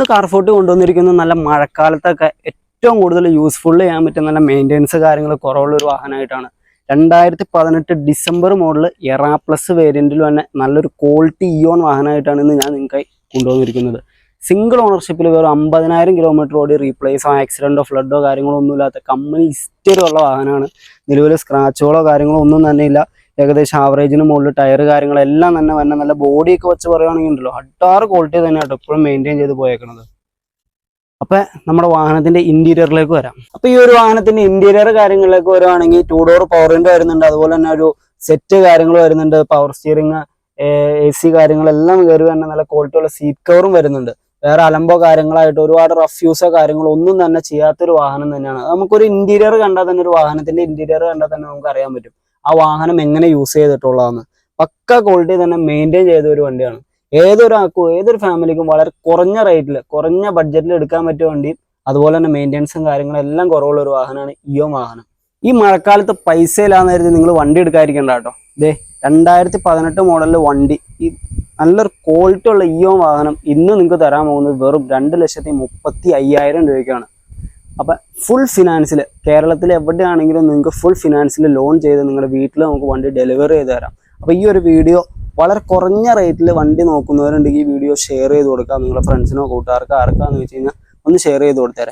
ഇന്ന് കാർഫോട്ട് കൊണ്ടുവന്നിരിക്കുന്നത് നല്ല മഴക്കാലത്തൊക്കെ ഏറ്റവും കൂടുതൽ യൂസ്ഫുൾ ചെയ്യാൻ പറ്റുന്ന നല്ല മെയിന്റെനൻസ് കാര്യങ്ങൾ കുറവുള്ള ഒരു വാഹനമായിട്ടാണ്. രണ്ടായിരത്തി പതിനെട്ട് ഡിസംബർ മോഡൽ എറാ പ്ലസ് വേരിയന്റിൽ തന്നെ നല്ലൊരു ക്വാളിറ്റി ഇയോൺ വാഹനമായിട്ടാണ് ഇന്ന് ഞാൻ നിങ്ങൾക്കായി കൊണ്ടുവന്നിരിക്കുന്നത്. സിംഗിൾ ഓണർഷിപ്പിൽ വെറും അമ്പതിനായിരം കിലോമീറ്റർ ഓടി റീപ്ലേസോ ആക്സിഡന്റോ ഫ്ലഡോ കാര്യങ്ങളോ ഒന്നുമില്ലാത്ത കമ്പനി ഹിസ്റ്ററി ഉള്ള വാഹനമാണ്. നിലവിൽ സ്ക്രാച്ചുകളോ കാര്യങ്ങളോ ഒന്നും തന്നെ ഇല്ല. ഏകദേശം ആവറേജിന് മുകളിൽ ടയർ കാര്യങ്ങളെല്ലാം തന്നെ വന്നെ നല്ല ബോഡിയൊക്കെ വെച്ച് പറയുകയാണെങ്കിൽ ഉണ്ടല്ലോ. അട്ടാറ് ക്വാളിറ്റി തന്നെ കേട്ടോ എപ്പോഴും മെയിന്റെയിൻ ചെയ്ത് പോയേക്കുന്നത് അപ്പൊ നമ്മുടെ വാഹനത്തിന്റെ ഇന്റീരിയറിലേക്ക് വരാം. അപ്പൊ ഈ ഒരു വാഹനത്തിന്റെ ഇന്റീരിയർ കാര്യങ്ങളിലേക്ക് വരുവാണെങ്കിൽ ടൂ ഡോർ പവർ വിൻഡോ വരുന്നുണ്ട്. അതുപോലെ തന്നെ ഒരു സെറ്റ് കാര്യങ്ങൾ വരുന്നുണ്ട്. പവർ സ്റ്റിയറിങ് എ സി കാര്യങ്ങളെല്ലാം കയറി തന്നെ നല്ല ക്വാളിറ്റി ഉള്ള സീറ്റ് കവറും വരുന്നുണ്ട്. വേറെ അലമ്പോ കാര്യങ്ങളായിട്ട് ഒരുപാട് റഫ്യൂസോ കാര്യങ്ങളോ ഒന്നും തന്നെ ചെയ്യാത്തൊരു വാഹനം തന്നെയാണ്. നമുക്കൊരു ഇന്റീരിയർ കണ്ടാൽ തന്നെ ഒരു വാഹനത്തിന്റെ ഇന്റീരിയർ കണ്ടാൽ തന്നെ നമുക്ക് അറിയാൻ പറ്റും. ആ വാഹനം എങ്ങനെ യൂസ് ചെയ്തിട്ടുള്ളതാണ് പക്ക ക്വാളിറ്റി തന്നെ മെയിന്റെയിൻ ചെയ്ത ഒരു വണ്ടിയാണ്. ഏതൊരാൾക്കും ഏതൊരു ഫാമിലിക്കും വളരെ കുറഞ്ഞ റേറ്റിൽ കുറഞ്ഞ ബഡ്ജറ്റിൽ എടുക്കാൻ പറ്റിയ വണ്ടിയും അതുപോലെ തന്നെ മെയിന്റെനൻസും കാര്യങ്ങളും എല്ലാം കുറവുള്ള ഒരു വാഹനമാണ് ഇയോ വാഹനം. ഈ മഴക്കാലത്ത് പൈസ ഇല്ലാന്ന് കരുതി നിങ്ങൾ വണ്ടി എടുക്കാതിരിക്കണ്ട കേട്ടോ. ഇതേ രണ്ടായിരത്തി പതിനെട്ട് മോഡലിൽ വണ്ടി. ഈ നല്ലൊരു ക്വാളിറ്റി ഉള്ള ഇയോ വാഹനം ഇന്ന് നിങ്ങൾക്ക് തരാൻ പോകുന്നത് വെറും രണ്ട് ലക്ഷത്തി മുപ്പത്തി അയ്യായിരം രൂപയ്ക്കാണ്. അപ്പം ഫുൾ ഫിനാൻസിൽ കേരളത്തിൽ എവിടെയാണെങ്കിലും നിങ്ങൾക്ക് ഫുൾ ഫിനാൻസിൽ ലോൺ ചെയ്ത് നിങ്ങളുടെ വീട്ടിൽ നമുക്ക് വണ്ടി ഡെലിവറി ചെയ്ത് തരാം. അപ്പോൾ ഈ ഒരു വീഡിയോ വളരെ കുറഞ്ഞ റേറ്റിൽ വണ്ടി നോക്കുന്നവരുണ്ടെങ്കിൽ ഈ വീഡിയോ ഷെയർ ചെയ്ത് കൊടുക്കാം. നിങ്ങളുടെ ഫ്രണ്ട്സിനോ കൂട്ടുകാർക്കോ ആർക്കാന്ന് വെച്ച് കഴിഞ്ഞാൽ ഒന്ന് ഷെയർ ചെയ്ത് കൊടുത്തേരെ.